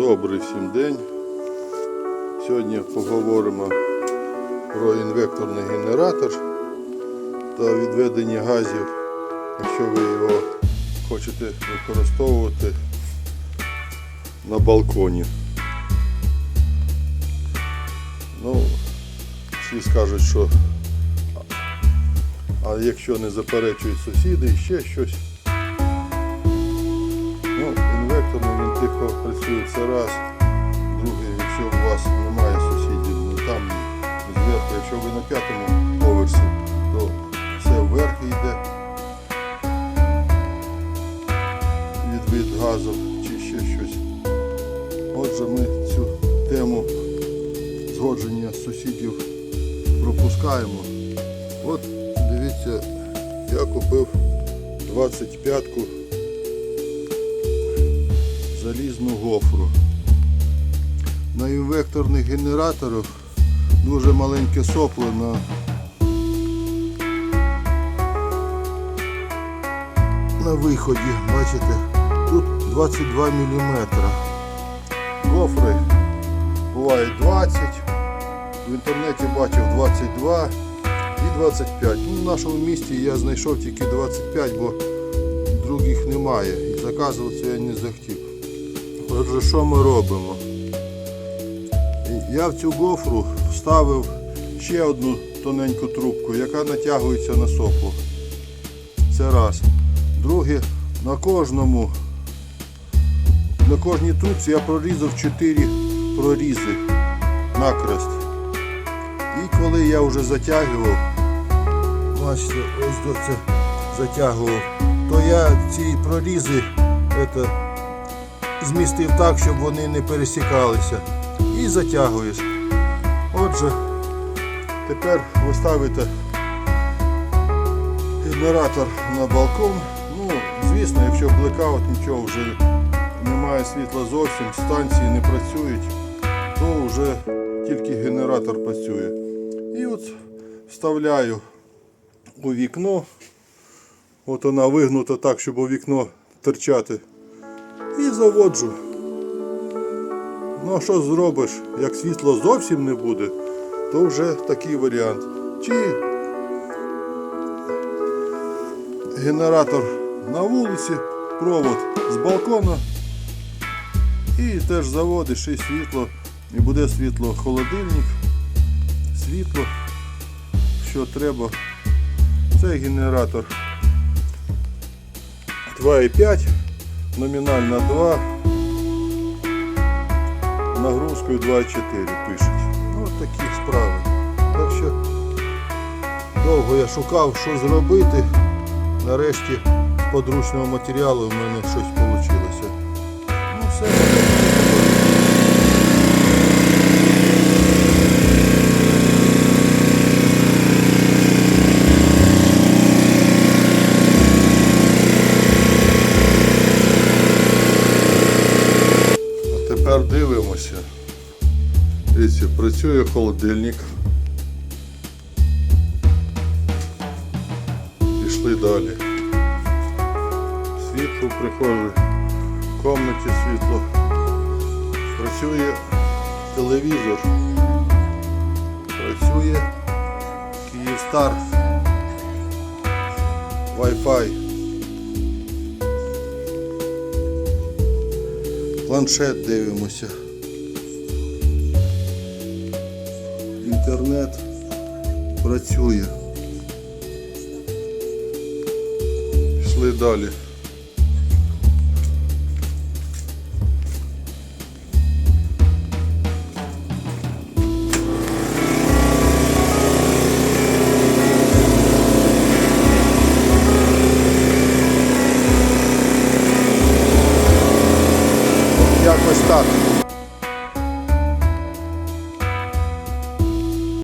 Добрий всім день. Сьогодні поговоримо про інвекторний генератор та відведення газів, якщо ви його хочете використовувати на балконі. Ну, всі скажуть, що а якщо не заперечують сусіди ще щось. Ну, інвекторний він тихо працює це раз. Друге, якщо у вас немає сусідів, ну там зверху, якщо ви на п'ятому поверсі, то все вверх йде від, від газу чи ще щось. Отже, ми цю тему згодження сусідів пропускаємо. От дивіться, я купив 25-ку залізну гофру. На інвекторних генераторах дуже маленьке сопло на на виході, бачите, тут 22 мм. Гофри бувають 20, в інтернеті бачив 22 і 25. Ну, в нашому місті я знайшов тільки 25, бо других немає. І заказувати я не захотів. Отже, що ми робимо? Я в цю гофру вставив ще одну тоненьку трубку, яка натягується на сопло. Це раз. Друге, на кожному, на кожній трубці я прорізав 4 прорізи накрест. І коли я вже затягував, бачите, ось це затягував, то я ці прорізи это, змістив так, щоб вони не пересікалися. І затягуєш. Отже, тепер ви ставите генератор на балкон. Ну, звісно, якщо блекаут, нічого вже немає світла зовсім, станції не працюють, то вже тільки генератор працює. І от вставляю у вікно. От вона вигнута так, щоб у вікно терчати. Заводжу. Ну а що зробиш, як світло зовсім не буде, то вже такий варіант. Чи генератор на вулиці, провод з балкона і теж заводиш і світло, і буде світло холодильник, світло, що треба. Це генератор 2,5, номінально 2 нагрузкою 2,4 пишуть. Ну, от такі справи. Так що довго я шукав, що зробити. Нарешті з подручного матеріалу в мене щось вийшло. Працює холодильник. Пішли далі. Світло в в кімнаті світло. Працює телевізор. Працює Київстар. Wi-Fi. Планшет дивимося. Інтернет працює. Пішли далі. Якось так.